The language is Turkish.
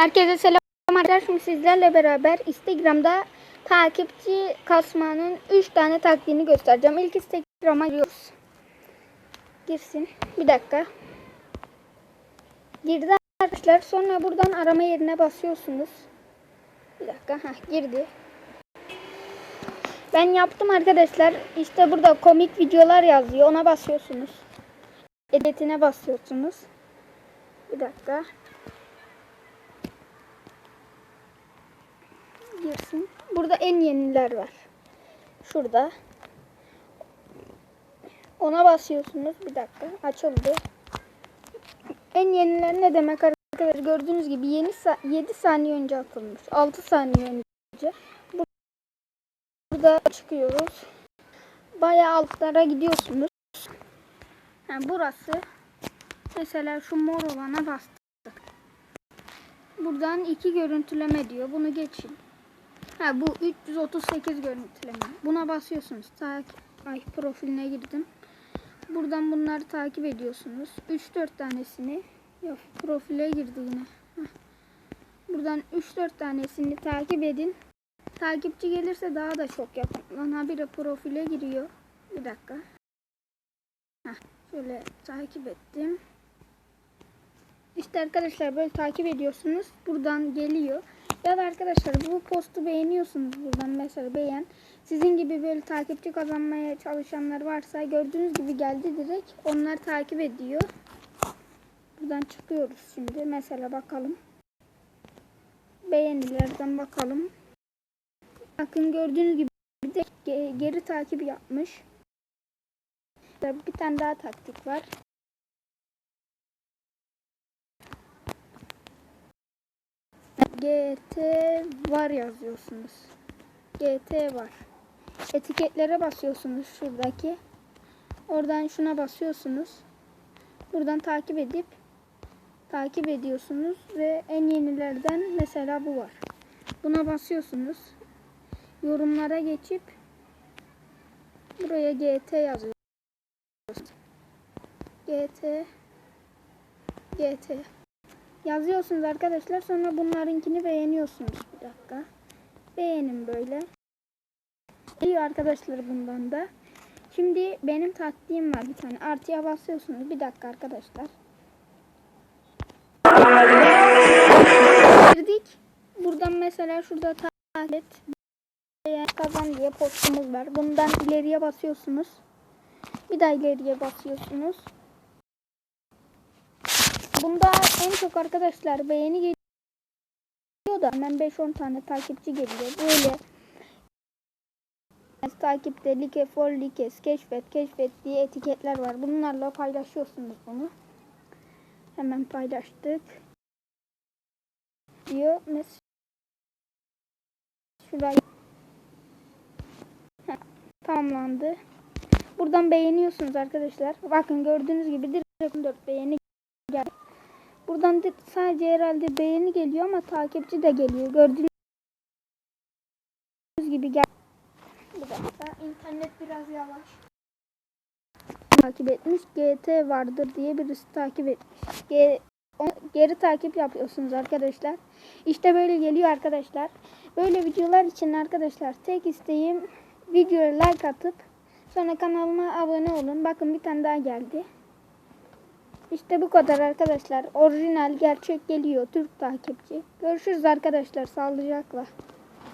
Herkese selam arkadaşlar. Şimdi sizlerle beraber Instagram'da takipçi kasmanın 3 tane taktiğini göstereceğim. İlk Instagram'a giriyoruz. Girsin. Bir dakika. Girdi arkadaşlar. Sonra buradan arama yerine basıyorsunuz. Bir dakika. Heh, girdi. Ben yaptım arkadaşlar. İşte burada komik videolar yazıyor. Ona basıyorsunuz. Editine basıyorsunuz. Bir dakika. Girsin. Burada en yeniler var. Şurada. Ona basıyorsunuz. Bir dakika. Açıldı. En yeniler ne demek arkadaşlar? Gördüğünüz gibi yeni sa- 7 saniye önce atılmış. 6 saniye önce. Bu- Burada çıkıyoruz. Bayağı altlara gidiyorsunuz. Yani burası mesela şu mor olana bastık. Buradan iki görüntüleme diyor. Bunu geçin. Ha bu 338 görüntüleme. Buna basıyorsunuz. Takip ay profiline girdim. Buradan bunları takip ediyorsunuz. 3-4 tanesini yok profile girdi yine. Heh. Buradan 3-4 tanesini takip edin. Takipçi gelirse daha da çok yapın. Lan habire profile giriyor. Bir dakika. Heh, şöyle takip ettim. İşte arkadaşlar böyle takip ediyorsunuz. Buradan geliyor. Ya da arkadaşlar bu postu beğeniyorsunuz buradan mesela beğen. Sizin gibi böyle takipçi kazanmaya çalışanlar varsa gördüğünüz gibi geldi direkt. Onlar takip ediyor. Buradan çıkıyoruz şimdi. Mesela bakalım. Beğenilerden bakalım. Bakın gördüğünüz gibi bir de ge- geri takip yapmış. Bir tane daha taktik var. GT var yazıyorsunuz. GT var. Etiketlere basıyorsunuz şuradaki. Oradan şuna basıyorsunuz. Buradan takip edip takip ediyorsunuz ve en yenilerden mesela bu var. Buna basıyorsunuz. Yorumlara geçip buraya GT yazıyorsunuz. GT GT yazıyorsunuz arkadaşlar. Sonra bunlarınkini beğeniyorsunuz. Bir dakika. Beğenin böyle. İyi arkadaşlar bundan da. Şimdi benim taktiğim var bir tane. Artıya basıyorsunuz. Bir dakika arkadaşlar. Girdik. Buradan mesela şurada takip kazan diye postumuz var. Bundan ileriye basıyorsunuz. Bir daha ileriye basıyorsunuz. Bunda en çok arkadaşlar beğeni geliyor da hemen 5-10 tane takipçi geliyor. Böyle takipte like, for like, keşfet, keşfet diye etiketler var. Bunlarla paylaşıyorsunuz bunu. Hemen paylaştık. Diyor. Mesela şuraya Heh, tamamlandı. Buradan beğeniyorsunuz arkadaşlar. Bakın gördüğünüz gibi direkt 14 beğeni geldi. Buradan da sadece herhalde beğeni geliyor ama takipçi de geliyor. Gördüğünüz gibi gel. Bir dakika internet biraz yavaş. Takip etmiş GT vardır diye birisi takip etmiş. O- geri takip yapıyorsunuz arkadaşlar. İşte böyle geliyor arkadaşlar. Böyle videolar için arkadaşlar tek isteğim videoya like atıp sonra kanalıma abone olun. Bakın bir tane daha geldi. İşte bu kadar arkadaşlar. Orijinal gerçek geliyor. Türk takipçi. Görüşürüz arkadaşlar. Sağlıcakla.